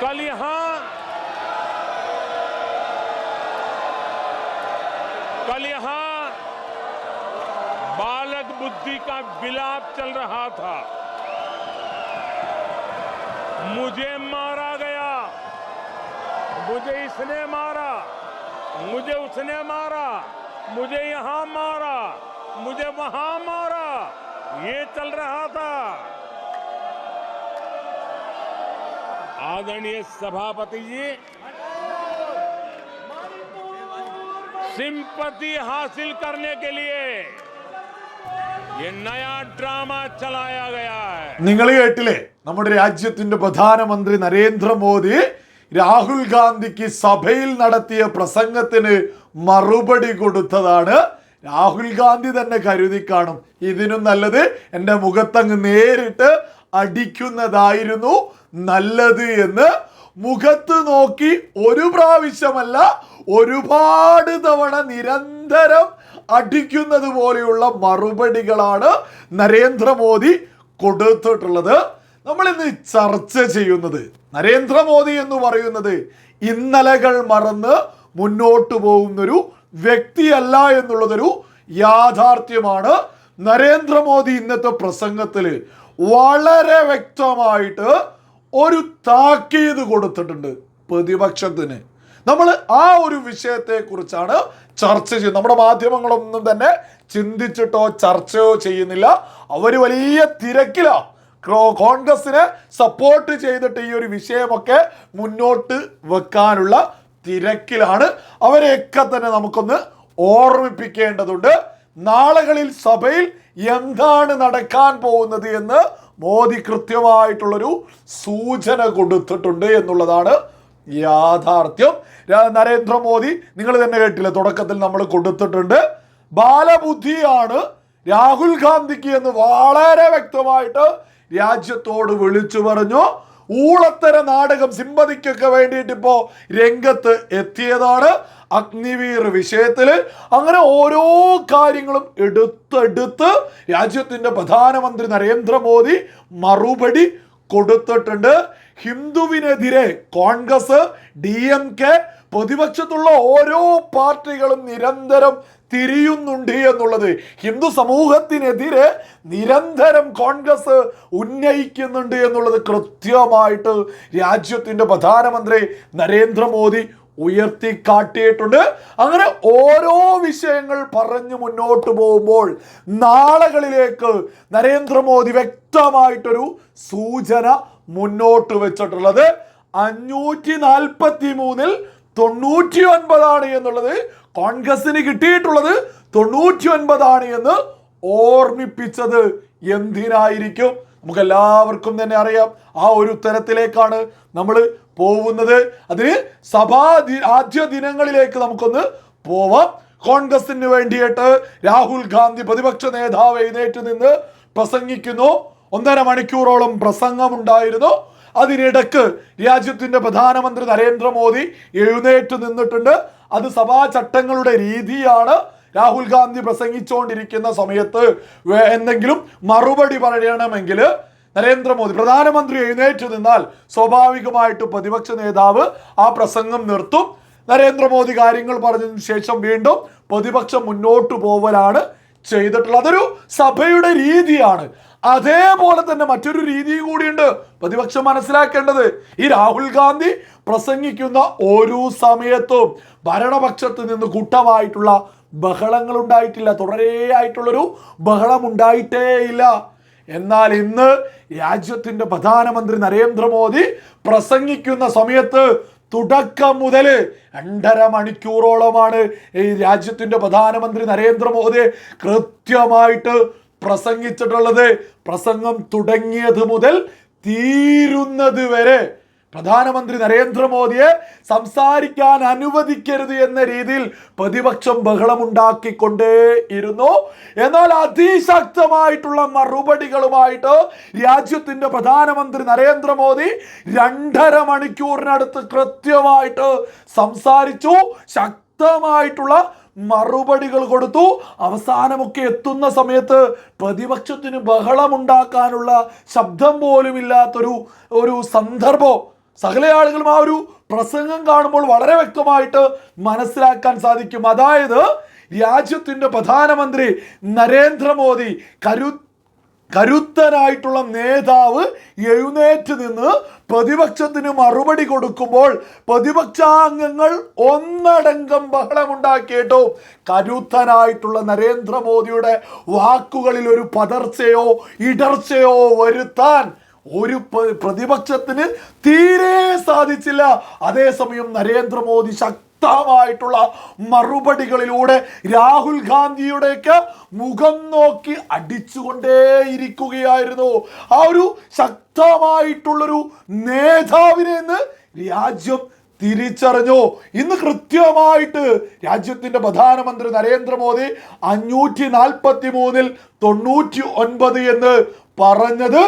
कल यहाँ कल यहाँ बालक बुद्धि का विलाप चल रहा था। मुझे मारा गया। मुझे इसने मारा। मुझे उसने मारा। मुझे यहाँ मारा। मुझे वहाँ मारा। ये चल रहा था। आदरणीय सभापति जी सिंपति हासिल करने के लिए ये नया ड्रामा चलाया गया है നിങ്ങൾ കേട്ടില്ലേ നമ്മുടെ രാജ്യത്തിന്റെ പ്രധാനമന്ത്രി നരേന്ദ്രമോദി രാഹുൽ ഗാന്ധിക്ക് സഭയിൽ നടത്തിയ പ്രസംഗത്തിന് മറുപടി കൊടുത്തതാണ് രാഹുൽ ഗാന്ധി തന്നെ കരുതി കാണും ഇതിനും നല്ലത് എൻ്റെ മുഖത്തങ്ങ് നേരിട്ട് അടിക്കുന്നതായിരുന്നു നല്ലത് എന്ന് മുഖത്ത് നോക്കി ഒരു പ്രാവശ്യമല്ല ഒരുപാട് തവണ നിരന്തരം അടിക്കുന്നത് പോലെയുള്ള മറുപടികളാണ് നരേന്ദ്രമോദി കൊടുത്തിട്ടുള്ളത്. നമ്മൾ ഇന്ന് ചർച്ച ചെയ്യുന്നത് നരേന്ദ്രമോദി എന്ന് പറയുന്നത് ഇന്നലകൾ മറന്ന് മുന്നോട്ട് പോകുന്നൊരു വ്യക്തിയല്ല എന്നുള്ളതൊരു യാഥാർത്ഥ്യമാണ് നരേന്ദ്രമോദി ഇന്നത്തെ പ്രസംഗത്തിൽ വളരെ വ്യക്തമായിട്ട് ഒരു താക്കീത് കൊടുത്തിട്ടുണ്ട് പ്രതിപക്ഷത്തിന്. നമ്മൾ ആ ഒരു വിഷയത്തെ കുറിച്ചാണ് ചർച്ച ചെയ്യുന്നത്. നമ്മുടെ മാധ്യമങ്ങളൊന്നും തന്നെ ചിന്തിച്ചിട്ടോ ചർച്ചയോ ചെയ്യുന്നില്ല. അവർ വലിയ തിരക്കിലാ. കോൺഗ്രസിനെ സപ്പോർട്ട് ചെയ്തിട്ട് ഈ ഒരു വിഷയമൊക്കെ മുന്നോട്ട് വെക്കാനുള്ള തിരക്കിലാണ്. അവരെയൊക്കെ തന്നെ നമുക്കൊന്ന് ഓർമ്മിപ്പിക്കേണ്ടതുണ്ട്. നാളുകളിൽ സഭയിൽ എന്താണ് നടക്കാൻ പോകുന്നത് എന്ന് മോദി കൃത്യമായിട്ടുള്ളൊരു സൂചന കൊടുത്തിട്ടുണ്ട് എന്നുള്ളതാണ് യാഥാർത്ഥ്യം. നരേന്ദ്രമോദി നിങ്ങൾ തന്നെ കേട്ടില്ല തുടക്കത്തിൽ നമ്മൾ കൊടുത്തിട്ടുണ്ട്. ബാലബുദ്ധിയാണ് രാഹുൽ ഗാന്ധിക്ക് എന്ന് വളരെ വ്യക്തമായിട്ട് രാജ്യത്തോട് വിളിച്ചു പറഞ്ഞു. ഊളത്തര നാടകം സിമ്പതിക്കൊക്കെ വേണ്ടിയിട്ട് ഇപ്പോൾ രംഗത്ത് എത്തിയതാണ് അഗ്നിവീർ വിഷയത്തിൽ അങ്ങനെ ഓരോ കാര്യങ്ങളും എടുത്തെടുത്ത് രാജ്യത്തിന്റെ പ്രധാനമന്ത്രി നരേന്ദ്രമോദി മറുപടി കൊടുത്തിട്ടുണ്ട്. ഹിന്ദുവിനെതിരെ കോൺഗ്രസ് ഡി എം കെ പ്രതിപക്ഷത്തുള്ള ഓരോ പാർട്ടികളും നിരന്തരം തിരിയുന്നുണ്ട് എന്നുള്ളത്. ഹിന്ദു സമൂഹത്തിനെതിരെ നിരന്തരം കോൺഗ്രസ് ഉന്നയിക്കുന്നുണ്ട് എന്നുള്ളത് കൃത്യമായിട്ട് രാജ്യത്തിന്റെ പ്രധാനമന്ത്രി നരേന്ദ്രമോദി ഉയർത്തി കാട്ടിയിട്ടുണ്ട് അങ്ങനെ ഓരോ വിഷയങ്ങൾ പറഞ്ഞു മുന്നോട്ട് പോകുമ്പോൾ നാളുകളിലേക്ക് നരേന്ദ്രമോദി വ്യക്തമായിട്ടൊരു സൂചന മുന്നോട്ട് വെച്ചിട്ടുള്ളത്. അഞ്ഞൂറ്റി നാൽപ്പത്തി മൂന്നിൽ തൊണ്ണൂറ്റി ഒൻപതാണ് എന്നുള്ളത് കോൺഗ്രസിന് കിട്ടിയിട്ടുള്ളത് തൊണ്ണൂറ്റി ഒൻപതാണ് എന്ന് ഓർമ്മിപ്പിച്ചത് എന്തിനായിരിക്കും? നമുക്ക് എല്ലാവർക്കും തന്നെ അറിയാം. ആ ഒരു ഉത്തരത്തിലേക്കാണ് നമ്മൾ പോകുന്നത്. അതിന് സഭാ ആദ്യ ദിനങ്ങളിലേക്ക് നമുക്കൊന്ന് പോവാം. കോൺഗ്രസിന് വേണ്ടിയിട്ട് രാഹുൽ ഗാന്ധി പ്രതിപക്ഷ നേതാവ് എഴുന്നേറ്റ് നിന്ന് പ്രസംഗിക്കുന്നു. ഒന്നര മണിക്കൂറോളം പ്രസംഗമുണ്ടായിരുന്നു. അതിനിടക്ക് രാജ്യത്തിന്റെ പ്രധാനമന്ത്രി നരേന്ദ്രമോദി എഴുന്നേറ്റ് നിന്നിട്ടുണ്ട്. അത് സഭാ ചട്ടങ്ങളുടെ രീതിയാണ് രാഹുൽ ഗാന്ധി പ്രസംഗിച്ചുകൊണ്ടിരിക്കുന്ന സമയത്ത്. എന്തെങ്കിലും മറുപടി പറയണമെങ്കിൽ നരേന്ദ്രമോദി പ്രധാനമന്ത്രി എഴുന്നേറ്റ് നിന്നാൽ സ്വാഭാവികമായിട്ട് പ്രതിപക്ഷ നേതാവ് ആ പ്രസംഗം നിർത്തും. നരേന്ദ്രമോദി കാര്യങ്ങൾ പറഞ്ഞതിന് ശേഷം വീണ്ടും പ്രതിപക്ഷം മുന്നോട്ട് പോവലാണ്. ചെയ്തിട്ടുള്ളത് അതൊരു സഭയുടെ രീതിയാണ്. അതേപോലെ തന്നെ മറ്റൊരു രീതി കൂടിയുണ്ട്. പ്രതിപക്ഷം മനസ്സിലാക്കേണ്ടത് ഈ രാഹുൽ ഗാന്ധി പ്രസംഗിക്കുന്ന ഓരോ സമയത്തും ഭരണപക്ഷത്ത് നിന്ന് കൂട്ടമായിട്ടുള്ള ബഹളങ്ങൾ ഉണ്ടായിട്ടില്ല. തുടരെയായിട്ടുള്ളൊരു ബഹളം ഉണ്ടായിട്ടേ ഇല്ല എന്നാൽ ഇന്ന് രാജ്യത്തിന്റെ പ്രധാനമന്ത്രി നരേന്ദ്രമോദി പ്രസംഗിക്കുന്ന സമയത്ത് തുടക്കം മുതൽ രണ്ടര മണിക്കൂറോളമാണ് ഈ രാജ്യത്തിന്റെ പ്രധാനമന്ത്രി നരേന്ദ്രമോദി കൃത്യമായിട്ട് പ്രസംഗിച്ചിട്ടുള്ളത്. പ്രസംഗം തുടങ്ങിയത് മുതൽ തീരുന്നത് വരെ പ്രധാനമന്ത്രി നരേന്ദ്രമോദിയെ സംസാരിക്കാൻ അനുവദിക്കരുത് എന്ന രീതിയിൽ പ്രതിപക്ഷം ബഹളമുണ്ടാക്കിക്കൊണ്ടേ ഇരുന്നു എന്നാൽ അതിശക്തമായിട്ടുള്ള മറുപടികളുമായിട്ട് രാജ്യത്തിന്റെ പ്രധാനമന്ത്രി നരേന്ദ്രമോദി രണ്ടര മണിക്കൂറിനടുത്ത് കൃത്യമായിട്ട് സംസാരിച്ചു ശക്തമായിട്ടുള്ള മറുപടികൾ കൊടുത്തു. അവസാനമൊക്കെ എത്തുന്ന സമയത്ത് പ്രതിപക്ഷത്തിന് ബഹളമുണ്ടാക്കാനുള്ള ശബ്ദം പോലുമില്ലാത്തൊരു ഒരു സന്ദർഭം സകല ആളുകളും ആ ഒരു പ്രസംഗം കാണുമ്പോൾ വളരെ വ്യക്തമായിട്ട് മനസ്സിലാക്കാൻ സാധിക്കും. അതായത് രാജ്യത്തിന്റെ പ്രധാനമന്ത്രി നരേന്ദ്രമോദി കരു കരുത്തനായിട്ടുള്ള നേതാവ് എഴുന്നേറ്റ് നിന്ന് പ്രതിപക്ഷത്തിന് മറുപടി കൊടുക്കുമ്പോൾ പ്രതിപക്ഷാംഗങ്ങൾ ഒന്നടങ്കം ബഹളമുണ്ടാക്കിയിട്ടോ കരുത്തനായിട്ടുള്ള നരേന്ദ്രമോദിയുടെ വാക്കുകളിൽ ഒരു പതർച്ചയോ ഇടർച്ചയോ വരുത്താൻ ഒരു പ്രതിപക്ഷത്തിന് തീരെ സാധിച്ചില്ല. അതേസമയം നരേന്ദ്രമോദി ശക്തമായിട്ടുള്ള മറുപടികളിലൂടെ രാഹുൽ ഗാന്ധിയുടെയൊക്കെ മുഖം നോക്കി അടിച്ചുകൊണ്ടേയിരിക്കുകയായിരുന്നു. ആ ഒരു ശക്തമായിട്ടുള്ളൊരു നേതാവിനെ ഇന്ന് രാജ്യം തിരിച്ചറിഞ്ഞു. ഇന്ന് കൃത്യമായിട്ട് രാജ്യത്തിന്റെ പ്രധാനമന്ത്രി നരേന്ദ്രമോദി അഞ്ഞൂറ്റി നാൽപ്പത്തി മൂന്നിൽ തൊണ്ണൂറ്റി ഒൻപത് എന്ന് പറഞ്ഞത്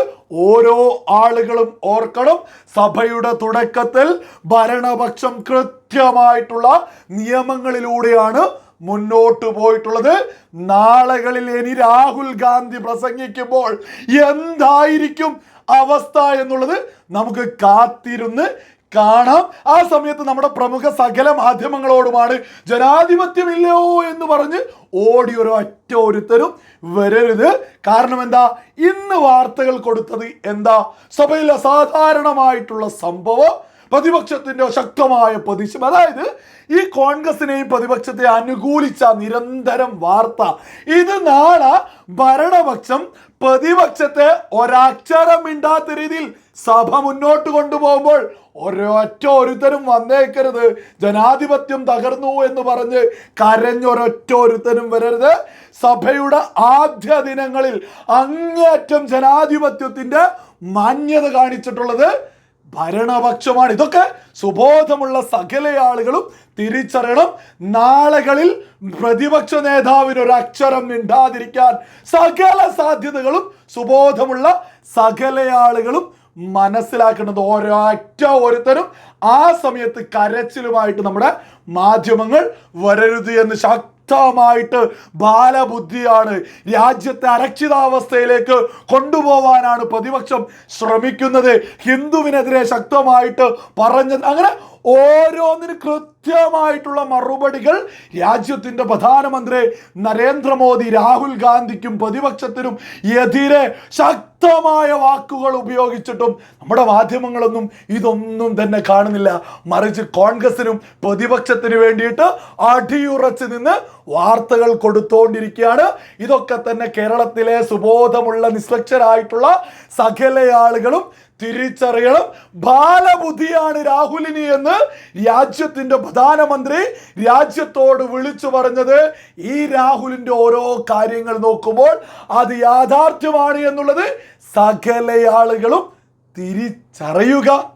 ഓരോ ആളുകളും ഓർക്കണം. സഭയുടെ തുടക്കത്തിൽ ഭരണപക്ഷം കൃത്യമായിട്ടുള്ള നിയമങ്ങളിലൂടെയാണ് മുന്നോട്ട് പോയിട്ടുള്ളത്. നാളുകളിൽ ഇനി രാഹുൽ ഗാന്ധി പ്രസംഗിക്കുമ്പോൾ എന്തായിരിക്കും അവസ്ഥ എന്നുള്ളത് നമുക്ക് കാത്തിരുന്ന് കാണാം. ആ സമയത്ത് നമ്മുടെ പ്രമുഖ സകല മാധ്യമങ്ങളോടുമാണ് ജനാധിപത്യമില്ലയോ എന്ന് പറഞ്ഞ് ഓടി ഒരു ഒറ്റ ഒരുത്തരും വരരുത്. കാരണം എന്താ? ഇന്ന് വാർത്തകൾ കൊടുത്തത് എന്താ? സഭയിൽ അസാധാരണമായിട്ടുള്ള സംഭവം പ്രതിപക്ഷത്തിന്റെ ശക്തമായ പ്രതിഷേധം. അതായത് ഈ കോൺഗ്രസിനെയും പ്രതിപക്ഷത്തെ അനുകൂലിച്ച നിരന്തരം വാർത്ത. ഇത് നാളെ ഭരണപക്ഷം പ്രതിപക്ഷത്തെ ഒരക്ഷരം മിണ്ടാത്ത രീതിയിൽ സഭ മുന്നോട്ട് കൊണ്ടുപോകുമ്പോൾ ഒരൊറ്റ ഒരുത്തരും വന്നേക്കരുത്. ജനാധിപത്യം തകർന്നു എന്ന് പറഞ്ഞ് കരഞ്ഞൊരൊറ്റ ഒരുത്തരും വരരുത്. സഭയുടെ ആദ്യ ദിനങ്ങളിൽ അങ്ങേയറ്റം ജനാധിപത്യത്തിന്റെ മാന്യത കാണിച്ചിട്ടുള്ളത് ഭരണപക്ഷമാണ്. ഇതൊക്കെ സുബോധമുള്ള സകല ആളുകളും തിരിച്ചറിയണം. നാളകളിൽ പ്രതിപക്ഷ നേതാവിന് ഒരു അക്ഷരം മിണ്ടാതിരിക്കാൻ സകല സാധ്യതകളും സുബോധമുള്ള സകല ആളുകളും മനസ്സിലാക്കേണ്ടത് ഒരൊറ്റ ഒരുത്തരും ആ സമയത്ത് കരച്ചിലുമായിട്ട് നമ്മുടെ മാധ്യമങ്ങൾ വരരുത് എന്ന് ശക്തമായിട്ട് ബാലബുദ്ധിയാണ് രാജ്യത്തെ അരക്ഷിതാവസ്ഥയിലേക്ക് കൊണ്ടുപോവാനാണ് പ്രതിപക്ഷം ശ്രമിക്കുന്നത്. ഹിന്ദുവിനെതിരെ ശക്തമായിട്ട് പറഞ്ഞ അങ്ങനെ ഓരോന്നിനും കൃത്യമായിട്ടുള്ള മറുപടികൾ രാജ്യത്തിന്റെ പ്രധാനമന്ത്രി നരേന്ദ്രമോദി രാഹുൽ ഗാന്ധിക്കും പ്രതിപക്ഷത്തിനും എതിരെ ശക്തമായ വാക്കുകൾ ഉപയോഗിച്ചിട്ടും നമ്മുടെ മാധ്യമങ്ങളൊന്നും ഇതൊന്നും തന്നെ കാണുന്നില്ല. മറിച്ച് കോൺഗ്രസിനും പ്രതിപക്ഷത്തിനു വേണ്ടിയിട്ട് അടിയുറച്ച് നിന്ന് വാർത്തകൾ കൊടുത്തോണ്ടിരിക്കുകയാണ്. ഇതൊക്കെ തന്നെ കേരളത്തിലെ സുബോധമുള്ള നിസ്പക്ഷരായിട്ടുള്ള സകല ആളുകളും തിരിച്ചറിയണം. ബാലബുദ്ധിയാണ് രാഹുലിനി എന്ന് രാജ്യത്തിന്റെ പ്രധാനമന്ത്രി രാജ്യത്തോട് വിളിച്ചു പറഞ്ഞത്. ഈ രാഹുലിന്റെ ഓരോ കാര്യങ്ങൾ നോക്കുമ്പോൾ അത് യാഥാർത്ഥ്യമാണ് എന്നുള്ളത് സകല ആളുകളും തിരിച്ചറിയുക.